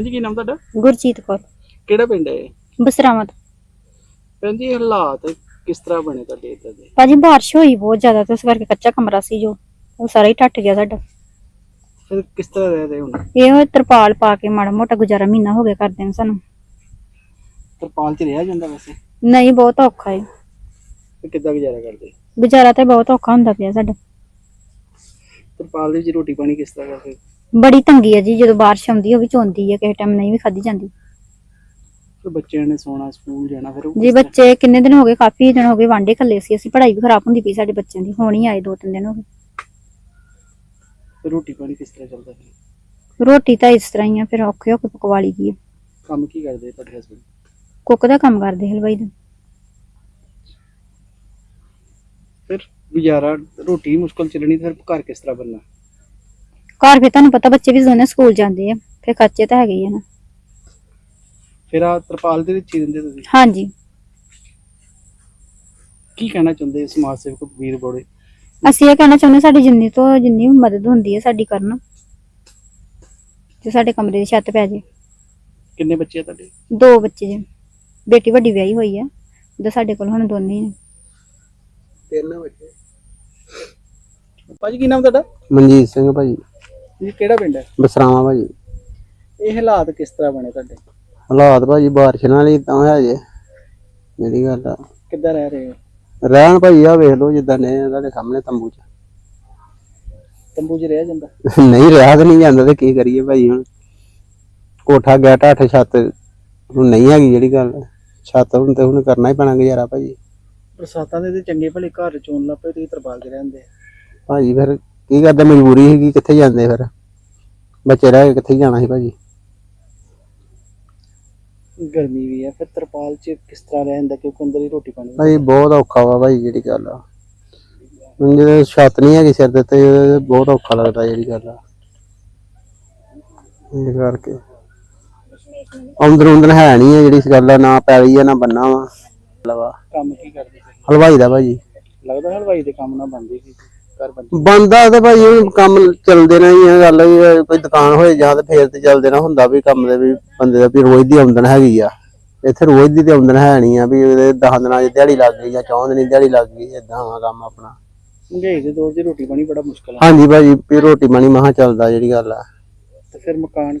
ਨਾਮ ਤੁਹਾਡਾ? ਗੁਰਜੀਤ ਕੌਰ। ਕਿਹੜਾ ਪਿੰਡ ਹੈ ਇਹ? ਬਸਰਾਵਾਂ ਤੋਂ ਭੈਣ ਜੀ ਇਹ ਹਾਲਾਤ ਕਿਸ ਤਰ੍ਹਾਂ ਬਣੇ ਤੁਹਾਡੇ ਇੱਧਰ ਦੇ? ਭਾਜੀ ਬਾਰਿਸ਼ ਹੋਈ ਬਹੁਤ ਜ਼ਿਆਦਾ ਤੇ ਉਸ ਕਰਕੇ ਕੱਚਾ ਕਮਰਾ ਸੀ ਜੋ ਉਹ ਸਾਰਾ ਹੀ ਟੱਟ ਗਿਆ ਸਾਡਾ। ਫਿਰ ਕਿਸ ਤਰ੍ਹਾਂ ਰਹਿ ਰਹੇ ਹੁਣ? ਇਹੋ ਤਰਪਾਲ ਪਾ ਕੇ ਮਾੜਾ ਮੋਟਾ ਗੁਜ਼ਾਰਾ ਮਹੀਨਾ ਹੋ ਗਿਆ ਕਰਦੇ ਨੂੰ ਸਾਨੂੰ। ਤਰਪਾਲ 'ਚ ਰਿਹਾ ਜਾਂਦਾ ਵੈਸੇ? ਨਹੀਂ ਬਹੁਤ ਔਖਾ ਹੈ ਤੇ ਕਿੱਦਾਂ ਗੁਜ਼ਾਰਾ ਕਰਦੇ? ਗੁਜ਼ਾਰਾ ਤੇ ਬਹੁਤ ਔਖਾ ਹੁੰਦਾ ਪਿਆ ਸਾਡਾ। ਤਰਪਾਲ ਦੇ ਵਿੱਚ ਰੋਟੀ ਪਾਣੀ ਕਿਸ ਤਰ੍ਹਾਂ ਕਰਦੇ? ਬੜੀ ਤੰਗੀ ਹੈ ਜੀ ਜਦੋਂ ਬਾਰਿਸ਼ ਆਉਂਦੀ ਉਹ ਵੀ ਚੋਂਦੀ ਹੈ ਕਿਸੇ ਟਾਈਮ ਨਹੀਂ ਵੀ ਖਾਧੀ ਜਾਂਦੀ। ਫਿਰ ਬੱਚਿਆਂ ਨੇ ਸੋਣਾ ਸਕੂਲ ਜਾਣਾ ਫਿਰ ਉਹ ਜੀ ਕਿਸ ਤਰ੍ਹਾਂ? ਬੱਚੇ ਕਿੰਨੇ ਦਿਨ ਹੋ ਗਏ ਕਾਫੀ ਦਿਨ ਹੋ ਗਏ ਵਾਂਡੇ ਖੱਲੇ ਸੀ ਅਸੀਂ ਪੜ੍ਹਾਈ ਵੀ ਖਰਾਬ ਹੁੰਦੀ ਪਈ ਸਾਡੇ ਬੱਚਿਆਂ ਦੀ ਹੁਣ ਹੀ ਆਏ ਦੋ ਤਿੰਨ ਦਿਨ ਹੋ ਗਏ। ਫਿਰ ਰੋਟੀ ਪਾਣੀ ਕਿਸ ਤਰ੍ਹਾਂ ਚੱਲਦਾ ਫਿਰ? ਰੋਟੀ ਤਾਂ ਇਸ ਤਰ੍ਹਾਂ ਹੀ ਆ ਫਿਰ ਔਖੇ ਹੋ ਕੇ ਪਕਵਾ ਲਈ ਦੀ ਹੈ ਕੰਮ ਕੀ ਕਰਦੇ ਤੁਹਾਡੇ ਹਸਬੰਦ ਕੁੱਕ ਦਾ ਕੰਮ ਕਰਦੇ ਹਲਵਾਈ ਦਾ। ਫਿਰ ਗੁਜ਼ਾਰਾ ਰੋਟੀ ਮੁਸ਼ਕਲ ਚੱਲਣੀ ਤੇ ਫਿਰ ਘਰ ਕਿਸ ਤਰ੍ਹਾਂ ਬਣਨਾ? ਘਰ ਫਿਰ ਤੁਹਾਨੂੰ ਪਤਾ ਬੱਚੇ ਵੀ ਦੋਨੇ ਸਕੂਲ ਜਾਂਦੇ ਆ ਫਿਰ ਖਰਚੇ ਤਾਂ ਹੈਗੇ ਹੀ ਆ ਨਾ। ਫਿਰ ਆ ਤਰਪਾਲ ਦੇ ਵਿੱਚ ਹੀ ਰਹਿੰਦੇ ਤੁਸੀਂ? ਹਾਂਜੀ। ਕੀ ਕਹਿਣਾ ਚਾਹੁੰਦੇ ਸਮਾਜ ਸੇਵਕ ਵੀਰ ਬੋੜੇ? ਅਸੀਂ ਇਹ ਕਹਿਣਾ ਚਾਹੁੰਦੇ ਸਾਡੀ ਜਿੰਨੀ ਤੋਂ ਜਿੰਨੀ ਵੀ ਮਦਦ ਹੁੰਦੀ ਹੈ ਸਾਡੀ ਕਰਨ। ਤੇ ਸਾਡੇ ਕਮਰੇ ਦੀ ਛੱਤ ਪੈ ਜੇ। ਕਿੰਨੇ ਬੱਚੇ ਆ ਤੁਹਾਡੇ? ਦੋ ਬੱਚੇ ਜੇ। ਬੇਟੀ ਵੱਡੀ ਵਿਆਹੀ ਹੋਈ ਆ ਤੇ ਸਾਡੇ ਕੋਲ ਹੁਣ ਦੋਨੇ ਹੀ ਨੇ। ਤਿੰਨ ਬੱਚੇ। ਭਾਜੀ ਕੀ ਨਾਮ ਤੁਹਾਡਾ? ਮਨਜੀਤ ਸਿੰਘ ਭਾਜੀ। ਜੀ ਕਿਹੜਾ ਪਿੰਡ ਹੈ? ਬਸਰਾਵਾਂ ਭਾਜੀ। ਇਹ ਹਾਲਾਤ ਕਿਸ ਤਰ੍ਹਾਂ ਬਣੇ ਤੁਹਾਡੇ? ਹਾਲਾਤ ਭਾਜੀ ਬਾਰਿਸ਼ ਨਾਲ ਹੀ ਤਾਂ ਹੋਇਆ ਜੇ। ਮੇਰੀ ਗੱਲ ਆ। ਕਿੱਦਾਂ ਰਹਿ ਰਹੇ ਹੋ? ਰਹਿਣ ਭਾਜੀ ਆ ਵੇਖ ਲਓ ਜਿੱਦਾਂ ਨੇ ਤੁਹਾਡੇ ਸਾਹਮਣੇ ਤੰਬੂ 'ਚ। ਤੰਬੂ 'ਚ ਰਹਿ ਜਾਂਦਾ? ਨਹੀਂ ਰਿਹਾ ਤਾਂ ਨਹੀਂ ਜਾਂਦਾ ਤੇ ਕੀ ਕਰੀਏ ਭਾਜੀ ਹੁਣ? ਕੋਠਾ ਗਿਆ ਢੱਠ ਛੱਤ। ਹੁਣ ਨਹੀਂ ਹੈਗੀ ਜਿਹੜੀ ਗੱਲ। ਛੱਤ ਹੁਣ ਤੇ ਹੁਣ ਕਰਨਾ ਹੀ ਪੈਣਾ ਗੁਜ਼ਾਰਾ ਭਾਜੀ। ਬਰਸਾਤਾਂ ਦੇ ਤੇ ਚੰਗੇ ਭਲੇ ਘਰ ਚੋਣ ਲੱਪੇ ਤੁਸੀਂ ਤਰਪਾਲ 'ਚ ਰਹਿੰਦੇ ਭਾਜੀ ਫਿਰ ਕੀ ਕਰਦੇ ਮਜਬੂਰੀ ਸੀਗੀ ਕਿੱਥੇ ਜਾਂਦੇ ਫਿਰ? ਬੱਚੇ ਰਹਿ ਕੇ ਕਿੱਥੇ ਜਾਣਾ ਸੀ ਭਾਜੀ? ਗਰਮੀ ਵੀ ਹੈ ਫਿਰ ਤਰਪਾਲ 'ਚ ਕਿਸ ਤਰ੍ਹਾਂ ਰਹਿੰਦਾ ਕਿਉਂਕਿ ਅੰਦਰ ਹੀ ਰੋਟੀ ਪਾਣੀ ਭਾਈ ਬਹੁਤ ਔਖਾ ਵਾ ਭਾਈ ਜਿਹੜੀ ਗੱਲ ਆ। ਹੁਣ ਜਦੋਂ ਛੱਤ ਨਹੀਂ ਹੈਗੀ ਸਿਰ ਦੇ ਤੇ ਬਹੁਤ ਔਖਾ ਲੱਗਦਾ ਜਿਹੜੀ ਗੱਲ ਆ। ਇਹ ਕਰਕੇ। ਆਮਦਨ ਆਮਦਨ ਹੈ ਨਹੀਂ ਹੈ ਜਿਹੜੀ ਇਸ ਗੱਲ ਦਾ ਨਾ ਪੈਲੀ ਆ ਨਾ ਬੰਨਾ ਵਾ। ਲਵਾ ਕੰਮ ਕੀ ਕਰਦੇ? ਹਲਵਾਈ ਦਾ ਭਾਜੀ। ਲੱਗਦਾ ਹਲਵਾਈ ਦੇ ਕੰਮ ਨਾਲ ਬੰਦੀ ਸੀ। ਘਰ ਬੰਦੀ ਬੰਦਾ ਤੇ ਭਾਈ ਹੁਣ ਕੰਮ ਚੱਲਦੇ ਨਾ ਹੀ ਆ ਗੱਲ ਵੀ ਇਹ ਕੋਈ ਦੁਕਾਨ ਹੋਏ ਜਾਂ ਤੇ ਫੇਰ ਤੇ ਚੱਲਦੇ ਨਾ ਹੁੰਦਾ ਵੀ ਕੰਮ ਦੇ ਵੀ ਬੰਦੇ ਦਾ ਵੀ ਰੋਜ਼ ਦੀ ਆਮਦਨ ਹੈਗੀ ਆ। ਇੱਥੇ ਰੋਜ਼ ਦੀ ਤੇ ਆਮਦਨ ਹੈ ਨਹੀਂ ਆ ਵੀ ਉਹਦੇ 10 ਦਿਨਾਂ ਦੀ ਦਿਹਾੜੀ ਲੱਗ ਗਈ ਜਾਂ 14 ਦਿਨਾਂ ਦੀ ਦਿਹਾੜੀ ਲੱਗ ਗਈ ਇਦਾਂ ਆ ਕੰਮ ਆਪਣਾ। ਮਹਿੰਗਾਈ ਦੇ ਦੌਰ 'ਚ ਰੋਟੀ ਪਾਣੀ ਬੜਾ ਮੁਸ਼ਕਲ ਹੈ ਹਾਂਜੀ ਭਾਜੀ ਵੀ ਰੋਟੀ ਪਾਣੀ ਮਹਾ ਚੱਲਦਾ ਜਿਹੜੀ ਗੱਲ ਆ। ਤੇ ਫਿਰ ਮਕਾਨ?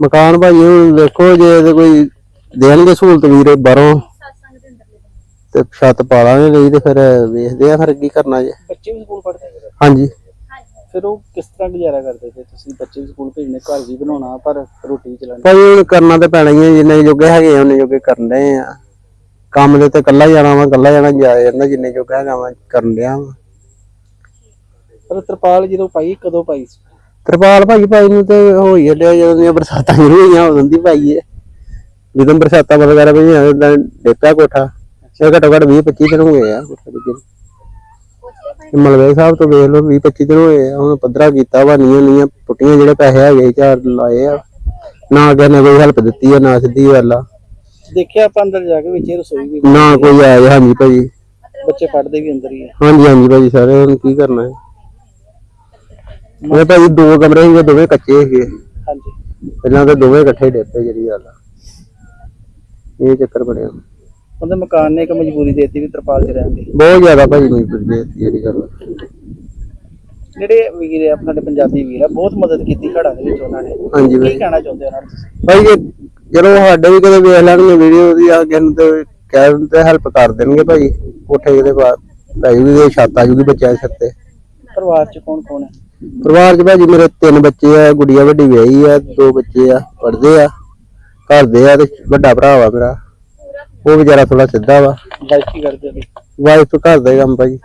ਮਕਾਨ ਭਾਜੀ ਹੁਣ ਵੇਖੋ ਜੇ ਕੋਈ ਦੇਣਗੇ ਸਹੂਲਤ ਵੀਰੇ ਬਾਹਰੋਂ। ਤੇ ਛੱਤ ਪਾ ਲਾਂਗੇ ਨਹੀਂ ਤੇ ਫਿਰ ਵੇਖਦੇ ਆ ਫਿਰ ਕੀ ਕਰਨਾ ਜੇ। ਬੱਚੇ ਵੀ ਸਕੂਲ ਪੜ੍ਹਦੇ ਨੇ ਹਾਂਜੀ। ਫਿਰ ਉਹ ਕਿਸ ਤਰ੍ਹਾਂ ਗੁਜ਼ਾਰਾ ਕਰਦੇ ਤੇ ਤੁਸੀਂ ਬੱਚੇ ਵੀ ਸਕੂਲ ਭੇਜਣੇ ਘਰ ਵੀ ਬਣਾਉਣਾ ਪਰ ਰੋਟੀ ਵੀ ਚਲਾਉਣੀ? ਭਾਜੀ ਹੁਣ ਕਰਨਾ ਤੇ ਪੈਣਾ ਹੀ ਆ ਜਿੰਨੇ ਜੋਗੇ ਹੈਗੇ ਆ ਉਹਨੇ ਜੋਗੇ ਕਰਨ ਆ। ਕੰਮ ਦੇ ਤੇ ਕੱਲਾ ਜਾਣਾ ਵਾ ਕੱਲਾ ਜਾਣਾ ਜਾ ਜਾਂਦਾ ਜਿੰਨੇ ਜੋਗਾ ਹੈਗਾ ਵਾ ਕਰਨ ਡਿਆ ਵਾ। ਪਰ ਤਰਪਾਲ ਜਦੋਂ ਪਾਈ ਕਦੋਂ ਪਾਈ ਸੀ? ਤਰਪਾਲ ਭਾਜੀ ਭਾਈ ਨੂੰ ਤੇ ਹੋਈ ਅੱਡਿਆ ਜਦੋਂ ਦੀਆਂ ਬਰਸਾਤਾਂ ਸ਼ੁਰੂ ਹੋਈਆਂ ਉਦੋਂ ਦੀ ਪਾਈ ਏ। ਜਦੋਂ ਬਰਸਾਤਾਂ ਵਗੈਰਾ ਪਈਆਂ ਉਦੋਂ ਡੇਪਿਆ ਕੋਠਾ। ਇਹ ਘੱਟੋ ਘੱਟ 20 25 ਦਿਨ ਹੋ ਗਏ ਆ ਕੋਠਾ ਦੇ ਤੇ ਮਲਵੇ ਸਾਹਿਬ ਤੋਂ ਵੇਖ ਲਓ 20 25 ਦਿਨ ਹੋਏ ਆ ਹੁਣ ਪੱਧਰਾ ਕੀਤਾ ਵਾ ਨੀਆਂ ਨੀਆਂ ਪੁੱਟੀਆਂ ਜਿਹੜੇ ਪੈਸੇ ਹੈਗੇ ਚਾਰ ਲਾਏ ਆ। ਨਾ ਅੱਗੇ ਨੇ ਕੋਈ ਹੈਲਪ ਦਿੱਤੀ ਆ ਨਾ ਸਿੱਧੀ ਗੱਲ ਆ। ਦੇਖਿਆ ਆਪਾਂ ਅੰਦਰ ਜਾ ਕੇ ਵਿੱਚ ਰਸੋਈ ਵੀ ਨਾ ਕੋਈ ਆਇਆ ਹਾਂਜੀ ਭਾਜੀ। ਬੱਚੇ ਪੜ੍ਹਦੇ ਵੀ ਅੰਦਰ ਹੀ ਹੈ ਹਾਂਜੀ ਹਾਂਜੀ ਭਾਜੀ ਸਾਰੇ ਹੁਣ ਕੀ ਕਰਨਾ ਹੈ। ਮੈਂ ਭਾਜੀ ਦੋ ਕਮਰੇ ਸੀਗੇ ਦੋਵੇਂ ਕੱਚੇ ਸੀਗੇ। ਹਾਂਜੀ। ਪਹਿਲਾਂ ਤਾਂ ਦੋਵੇਂ ਇਕੱਠੇ ਡੇਪੇ ਜਿਹੜੀ ਗੱਲ ਆ। ਇਹ ਚੱਕਰ ਬਣਿਆ। ਉਹਦੇ ਮਕਾਨ ਨੇ ਇੱਕ ਮਜਬੂਰੀ ਦੇ ਦਿੱਤੀ ਵੀ ਤਰਪਾਲ 'ਚ ਰਹਿਣ ਦੀ। ਬਹੁਤ ਜ਼ਿਆਦਾ ਭਾਜੀ ਮਜਬੂਰੀ ਦੇ ਦਿੱਤੀ ਜਿਹੜੀ ਗੱਲ। ਜਿਹੜੇ ਵੀਰ ਆ ਆਪਣੇ ਪੰਜਾਬੀ ਵੀਰ ਆ ਬਹੁਤ ਮਦਦ ਕੀਤੀ ਘੜਾ ਦੇ ਵਿੱਚ ਉਹਨਾਂ ਨੇ। ਹਾਂਜੀ ਕੀ ਕਹਿਣਾ ਚਾਹੁੰਦੇ ਉਹਨਾਂ ਨੂੰ ਤੁਸੀਂ? ਭਾਈ ਜੇ ਚਲੋ ਸਾਡੇ ਵੀ ਕਦੇ ਵੇਖ ਲੈਣਗੇ ਵੀਡੀਓ ਦੀ ਆ ਕਿਸੇ ਨੂੰ ਤੇ ਕਹਿ ਦਿੰਦੇ ਤੇ ਹੈਲਪ ਕਰ ਦੇਣਗੇ ਭਾਈ ਕੋਠੇ ਕਿਤੇ ਪਾ ਪੈ ਜੂਗੀ ਤੇ ਛੱਤ ਆ ਜੂਗੀ ਬੱਚਿਆਂ ਦੇ ਸਿਰ ਤੇ। ਪਰਿਵਾਰ 'ਚ ਕੌਣ ਕੌਣ ਹੈ? ਪਰਿਵਾਰ 'ਚ ਭਾਜੀ ਮੇਰੇ ਤਿੰਨ ਬੱਚੇ ਆ ਗੁੜੀਆ ਵੱਡੀ ਵਿਆਹੀ ਆ ਦੋ ਬੱਚੇ ਆ ਪੜ੍ਹਦੇ ਆ। ਘਰ ਦੇ ਆ ਤੇ ਵੱਡਾ ਭਰਾ ਵਾ ਮੇਰਾ। ਉਹ ਵਿਚਾਰਾ ਥੋੜਾ ਸਿੱਧਾ ਵਾ। ਵਾਈਫ ਕੀ ਕਰਦੇ ਨੇ ਵਾਈਫ ਘਰ ਦਾ ਹੀ ਕੰਮ ਭਾਜੀ